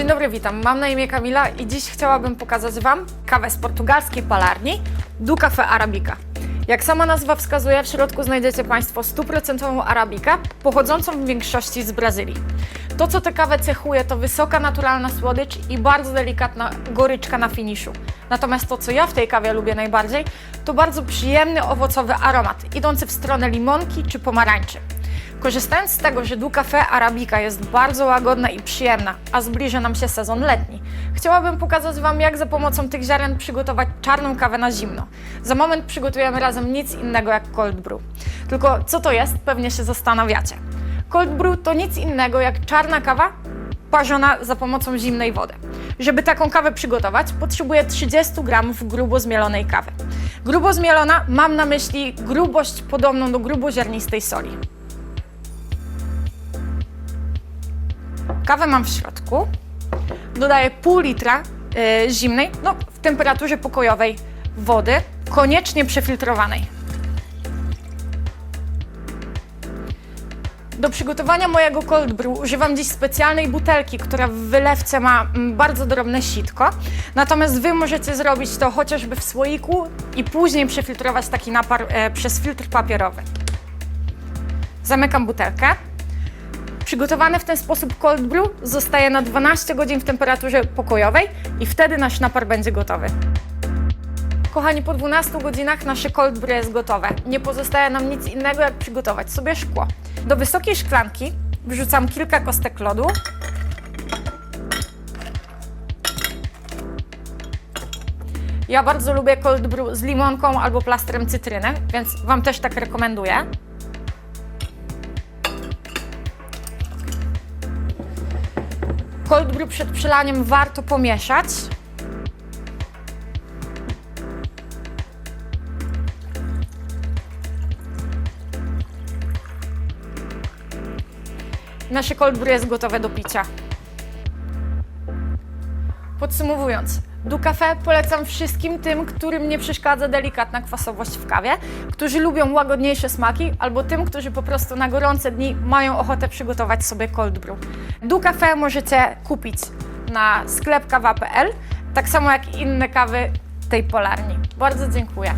dobry, witam. Mam na imię Kamila i dziś chciałabym pokazać Wam kawę z portugalskiej palarni Du Café Arabica. Jak sama nazwa wskazuje, w środku znajdziecie Państwo stuprocentową arabikę, pochodzącą w większości z Brazylii. To, co tę kawę cechuje, to wysoka naturalna słodycz i bardzo delikatna goryczka na finiszu. Natomiast to, co ja w tej kawie lubię najbardziej, to bardzo przyjemny owocowy aromat, idący w stronę limonki czy pomarańczy. Korzystając z tego, że Du Arabica jest bardzo łagodna i przyjemna, a zbliża nam się sezon letni, chciałabym pokazać Wam, jak za pomocą tych ziaren przygotować czarną kawę na zimno. Za moment przygotujemy razem nic innego jak cold brew. Tylko co to jest, pewnie się zastanawiacie. Cold brew to nic innego jak czarna kawa parzona za pomocą zimnej wody. Żeby taką kawę przygotować, potrzebuję 30 gramów grubo zmielonej kawy. Grubo zmielona mam na myśli grubość podobną do gruboziarnistej soli. Kawę mam w środku. Dodaję pół litra y, zimnej, no w temperaturze pokojowej wody, koniecznie przefiltrowanej. Do przygotowania mojego cold brew używam dziś specjalnej butelki, która w wylewce ma mm, bardzo drobne sitko. Natomiast Wy możecie zrobić to chociażby w słoiku i później przefiltrować taki napar e, przez filtr papierowy. Zamykam butelkę. Przygotowany w ten sposób cold brew zostaje na 12 godzin w temperaturze pokojowej i wtedy nasz napar będzie gotowy. Kochani, po 12 godzinach nasze cold brew jest gotowe. Nie pozostaje nam nic innego, jak przygotować sobie szkło. Do wysokiej szklanki wrzucam kilka kostek lodu. Ja bardzo lubię cold brew z limonką albo plastrem cytryny, więc Wam też tak rekomenduję. Cold brew przed przelaniem warto pomieszać. Nasze cold brew jest gotowe do picia. Podsumowując, Du Café polecam wszystkim tym, którym nie przeszkadza delikatna kwasowość w kawie, którzy lubią łagodniejsze smaki, albo tym, którzy po prostu na gorące dni mają ochotę przygotować sobie cold brew. Du Café możecie kupić na sklepkawa.pl, tak samo jak inne kawy tej polarni. Bardzo dziękuję.